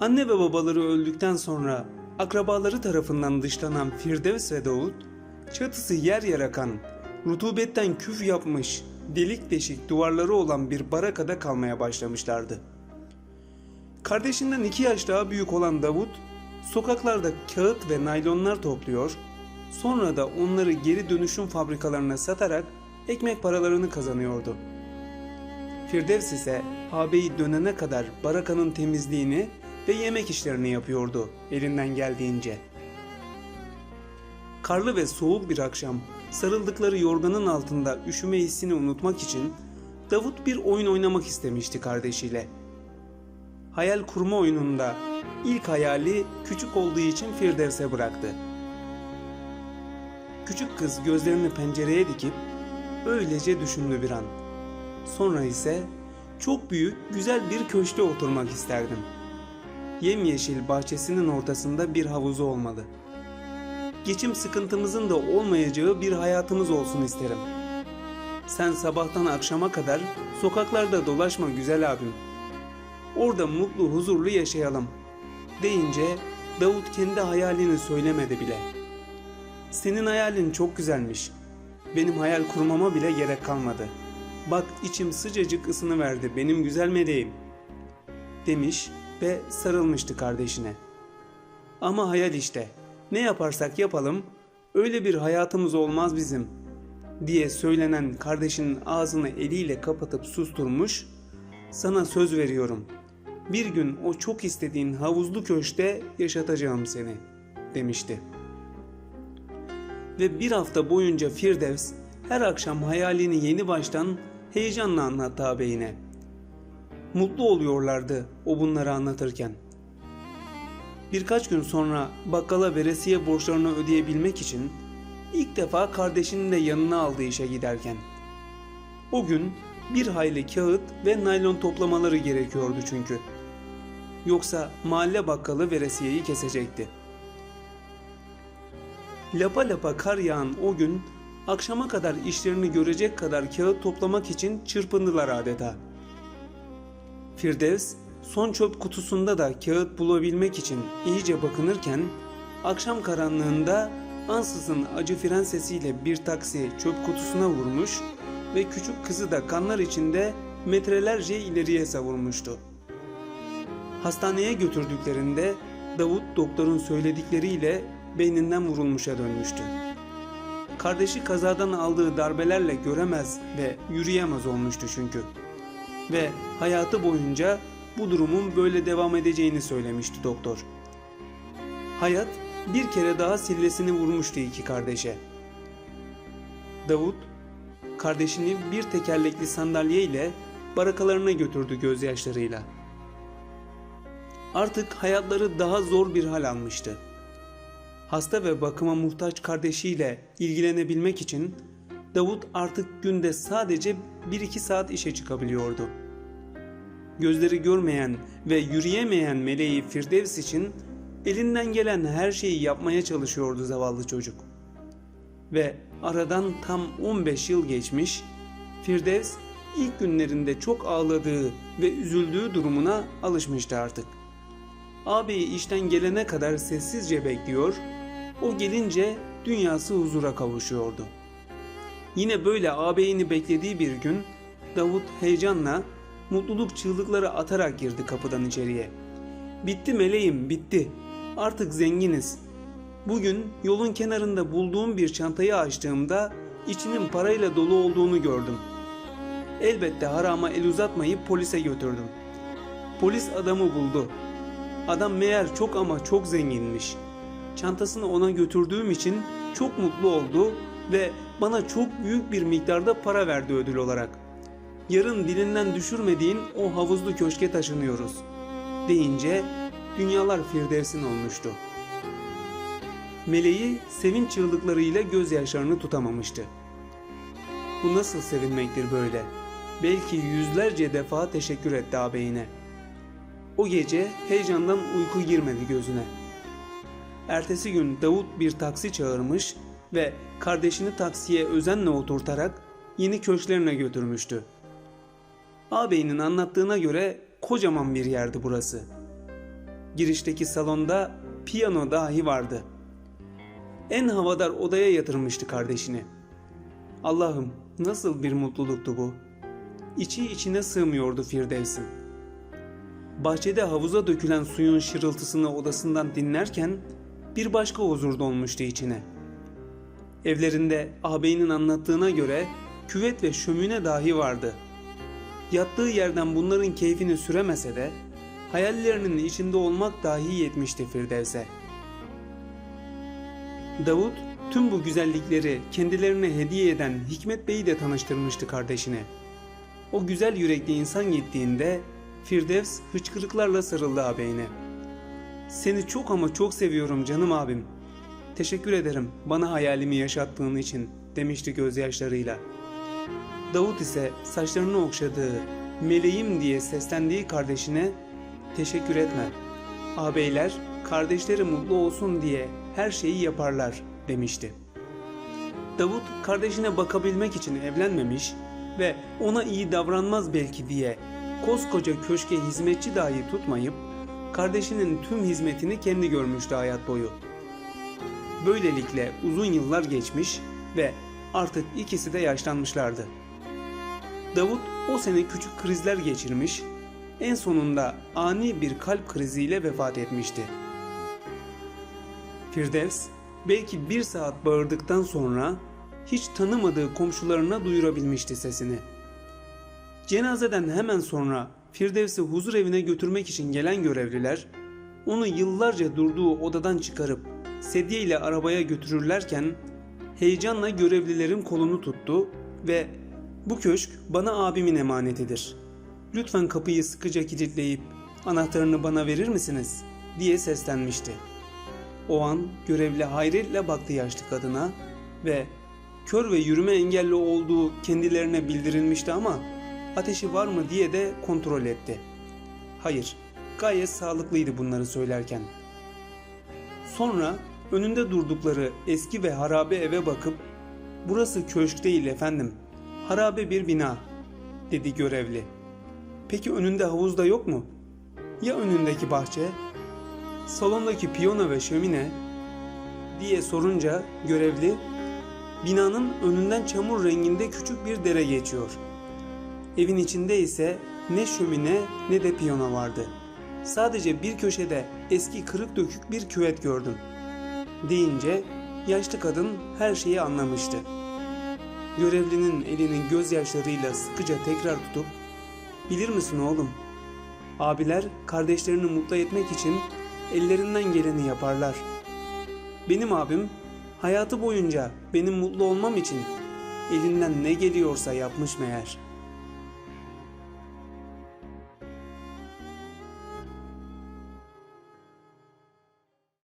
Anne ve babaları öldükten sonra akrabaları tarafından dışlanan Firdevs ve Davut, çatısı yer yer akan, rutubetten küf yapmış, delik deşik duvarları olan bir barakada kalmaya başlamışlardı. Kardeşinden iki yaş daha büyük olan Davut, sokaklarda kağıt ve naylonlar topluyor, sonra da onları geri dönüşüm fabrikalarına satarak ekmek paralarını kazanıyordu. Firdevs ise ağabeyi dönene kadar barakanın temizliğini ve yemek işlerini yapıyordu elinden geldiğince. Karlı ve soğuk bir akşam sarıldıkları yorganın altında üşüme hissini unutmak için Davut bir oyun oynamak istemişti kardeşiyle. Hayal kurma oyununda ilk hayali küçük olduğu için Firdevs'e bıraktı. Küçük kız gözlerini pencereye dikip öylece düşündü bir an. Sonra ise çok büyük, güzel bir köşkte oturmak isterdim. Yemyeşil bahçesinin ortasında bir havuzu olmalı. Geçim sıkıntımızın da olmayacağı bir hayatımız olsun isterim. Sen sabahtan akşama kadar sokaklarda dolaşma güzel abim. Orada mutlu, huzurlu yaşayalım. Deyince Davut kendi hayalini söylemedi bile. Senin hayalin çok güzelmiş. Benim hayal kurmama bile gerek kalmadı. Bak içim sıcacık ısını verdi benim güzel meleğim. Demiş ve sarılmıştı kardeşine. Ama hayal işte. Ne yaparsak yapalım öyle bir hayatımız olmaz bizim diye söylenen kardeşinin ağzını eliyle kapatıp susturmuş. Sana söz veriyorum. Bir gün o çok istediğin havuzlu köşkte yaşatacağım seni demişti ve bir hafta boyunca Firdevs her akşam hayalini yeni baştan heyecanla anlattı ağabeyine. Mutlu oluyorlardı o bunları anlatırken. Birkaç gün sonra bakkala veresiye borçlarını ödeyebilmek için ilk defa kardeşinin de yanına aldığı işe giderken. O gün bir hayli kağıt ve naylon toplamaları gerekiyordu çünkü. Yoksa mahalle bakkalı veresiyeyi kesecekti. Lapa lapa kar yağan o gün akşama kadar işlerini görecek kadar kağıt toplamak için çırpındılar adeta. Firdevs son çöp kutusunda da kağıt bulabilmek için iyice bakınırken akşam karanlığında ansızın acı fren sesiyle bir taksi çöp kutusuna vurmuş ve küçük kızı da kanlar içinde metrelerce ileriye savurmuştu. Hastaneye götürdüklerinde Davut doktorun söyledikleriyle beyninden vurulmuşa dönmüştü. Kardeşi kazadan aldığı darbelerle göremez ve yürüyemez olmuştu çünkü. Ve hayatı boyunca bu durumun böyle devam edeceğini söylemişti doktor. Hayat bir kere daha sillesini vurmuştu iki kardeşe. Davut, kardeşini bir tekerlekli sandalye ile barakalarına götürdü gözyaşlarıyla. Artık hayatları daha zor bir hal almıştı hasta ve bakıma muhtaç kardeşiyle ilgilenebilmek için Davut artık günde sadece 1-2 saat işe çıkabiliyordu. Gözleri görmeyen ve yürüyemeyen meleği Firdevs için elinden gelen her şeyi yapmaya çalışıyordu zavallı çocuk. Ve aradan tam 15 yıl geçmiş, Firdevs ilk günlerinde çok ağladığı ve üzüldüğü durumuna alışmıştı artık. Ağabeyi işten gelene kadar sessizce bekliyor o gelince dünyası huzura kavuşuyordu. Yine böyle ağabeyini beklediği bir gün Davut heyecanla mutluluk çığlıkları atarak girdi kapıdan içeriye. Bitti meleğim bitti. Artık zenginiz. Bugün yolun kenarında bulduğum bir çantayı açtığımda içinin parayla dolu olduğunu gördüm. Elbette harama el uzatmayıp polise götürdüm. Polis adamı buldu. Adam meğer çok ama çok zenginmiş.'' çantasını ona götürdüğüm için çok mutlu oldu ve bana çok büyük bir miktarda para verdi ödül olarak. Yarın dilinden düşürmediğin o havuzlu köşke taşınıyoruz deyince dünyalar firdevsin olmuştu. Meleği sevinç çığlıklarıyla gözyaşlarını tutamamıştı. Bu nasıl sevinmektir böyle? Belki yüzlerce defa teşekkür etti ağabeyine. O gece heyecandan uyku girmedi gözüne.'' Ertesi gün Davut bir taksi çağırmış ve kardeşini taksiye özenle oturtarak yeni köşklerine götürmüştü. Ağabeyinin anlattığına göre kocaman bir yerdi burası. girişteki salonda piyano dahi vardı. En havadar odaya yatırmıştı kardeşini. Allah'ım nasıl bir mutluluktu bu. İçi içine sığmıyordu Firdevs'in. Bahçede havuza dökülen suyun şırıltısını odasından dinlerken bir başka huzur dolmuştu içine. Evlerinde ağabeyinin anlattığına göre küvet ve şömine dahi vardı. Yattığı yerden bunların keyfini süremese de hayallerinin içinde olmak dahi yetmişti Firdevs'e. Davut tüm bu güzellikleri kendilerine hediye eden Hikmet Bey'i de tanıştırmıştı kardeşine. O güzel yürekli insan gittiğinde Firdevs hıçkırıklarla sarıldı ağabeyine. Seni çok ama çok seviyorum canım abim. Teşekkür ederim bana hayalimi yaşattığın için demişti gözyaşlarıyla. Davut ise saçlarını okşadığı, meleğim diye seslendiği kardeşine teşekkür etme. Ağabeyler kardeşleri mutlu olsun diye her şeyi yaparlar demişti. Davut kardeşine bakabilmek için evlenmemiş ve ona iyi davranmaz belki diye koskoca köşke hizmetçi dahi tutmayıp kardeşinin tüm hizmetini kendi görmüştü hayat boyu. Böylelikle uzun yıllar geçmiş ve artık ikisi de yaşlanmışlardı. Davut o sene küçük krizler geçirmiş, en sonunda ani bir kalp kriziyle vefat etmişti. Firdevs belki bir saat bağırdıktan sonra hiç tanımadığı komşularına duyurabilmişti sesini. Cenazeden hemen sonra Firdevs'i huzur evine götürmek için gelen görevliler onu yıllarca durduğu odadan çıkarıp sedye ile arabaya götürürlerken heyecanla görevlilerin kolunu tuttu ve bu köşk bana abimin emanetidir. Lütfen kapıyı sıkıca kilitleyip anahtarını bana verir misiniz? diye seslenmişti. O an görevli hayretle baktı yaşlı kadına ve kör ve yürüme engelli olduğu kendilerine bildirilmişti ama ateşi var mı diye de kontrol etti. Hayır, gayet sağlıklıydı bunları söylerken. Sonra önünde durdukları eski ve harabe eve bakıp "Burası köşk değil efendim. Harabe bir bina." dedi görevli. "Peki önünde havuz da yok mu? Ya önündeki bahçe? Salondaki piyano ve şömine?" diye sorunca görevli binanın önünden çamur renginde küçük bir dere geçiyor. Evin içinde ise ne şömine ne de piyano vardı. Sadece bir köşede eski kırık dökük bir küvet gördüm. Deyince yaşlı kadın her şeyi anlamıştı. Görevlinin elini gözyaşlarıyla sıkıca tekrar tutup "Bilir misin oğlum? Abiler kardeşlerini mutlu etmek için ellerinden geleni yaparlar. Benim abim hayatı boyunca benim mutlu olmam için elinden ne geliyorsa yapmış meğer.''